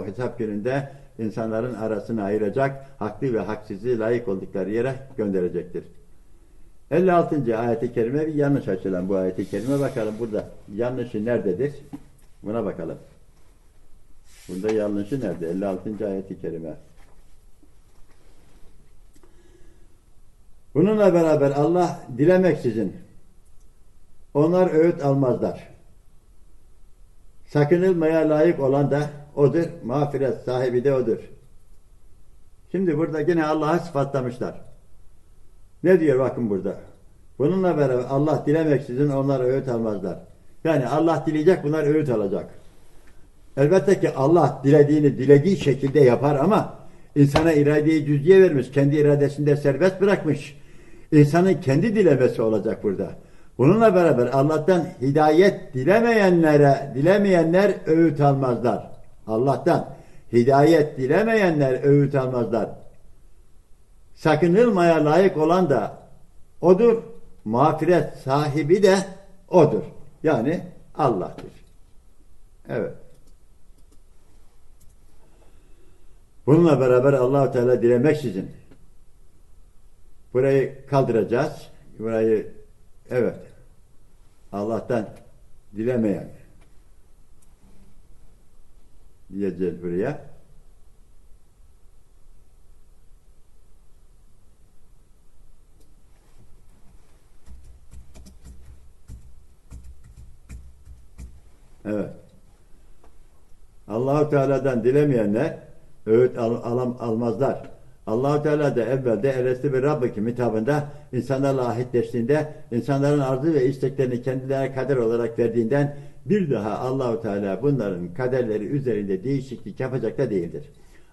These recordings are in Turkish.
o hesap gününde insanların arasını ayıracak, haklı ve haksızı layık oldukları yere gönderecektir. 56. ayeti kerime bir yanlış açılan bu ayeti kerime bakalım burada yanlışı nerededir? Buna bakalım. Bunda yanlışı nerede? 56. ayeti kerime. Bununla beraber Allah dilemeksizin onlar öğüt almazlar. Sakınılmaya layık olan da odur. Mağfiret sahibi de odur. Şimdi burada yine Allah'ı sıfatlamışlar. Ne diyor bakın burada? Bununla beraber Allah dilemeksizin onlar öğüt almazlar. Yani Allah dileyecek bunlar öğüt alacak. Elbette ki Allah dilediğini dilediği şekilde yapar ama insana iradeyi cüzdiye vermiş. Kendi iradesinde serbest bırakmış. İnsanın kendi dilemesi olacak burada. Bununla beraber Allah'tan hidayet dilemeyenlere, dilemeyenler öğüt almazlar. Allah'tan hidayet dilemeyenler öğüt almazlar. Sakınılmaya layık olan da odur. Mağfiret sahibi de odur. Yani Allah'tır. Evet. Bununla beraber Allahu Teala dilemeksizin burayı kaldıracağız. Burayı evet Allah'tan dilemeyen diyeceğiz buraya. Evet. Allahu Teala'dan dilemeyenler öğüt al, alam, almazlar. Allahu Teala da evvelde Elesti bir Rabbikim hitabında insanlarla ahitleştiğinde insanların arzu ve isteklerini kendilerine kader olarak verdiğinden bir daha Allahu Teala bunların kaderleri üzerinde değişiklik yapacak da değildir.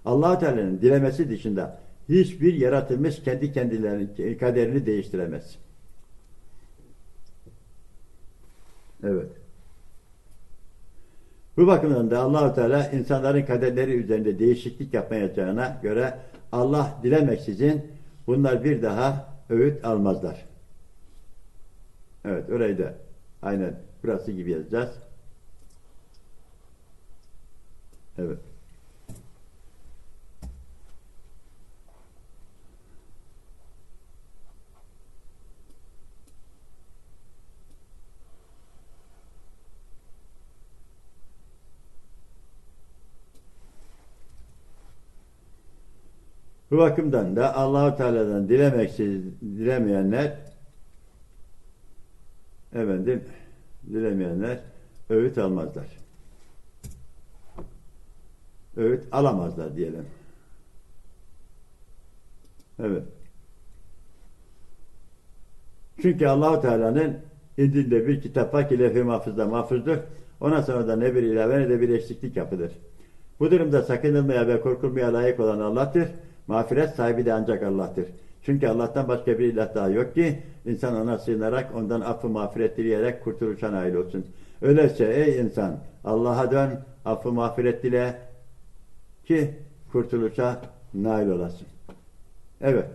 Allahu Teala'nın dilemesi dışında hiçbir yaratılmış kendi kendilerinin kaderini değiştiremez. Evet. Bu bakımdan da Allahu Teala insanların kaderleri üzerinde değişiklik yapmayacağına göre Allah dilemeksizin bunlar bir daha öğüt almazlar. Evet orayı da aynen burası gibi yazacağız. Evet. Bu bakımdan da Allahu Teala'dan dilemeksiz dilemeyenler efendim dilemeyenler öğüt almazlar. Öğüt alamazlar diyelim. Evet. Çünkü Allahu Teala'nın indinde bir kitap var ki lef-i mahfuzda mahfuzdur. Ona sonra da ne bir ilave ne de bir eksiklik yapılır. Bu durumda sakınılmaya ve korkulmaya layık olan Allah'tır. Mağfiret sahibi de ancak Allah'tır. Çünkü Allah'tan başka bir ilah daha yok ki insan ona sığınarak ondan affı mağfiret dileyerek kurtuluşa nail olsun. Öyleyse ey insan Allah'a dön, affı mağfiret dile ki kurtuluşa nail olasın. Evet.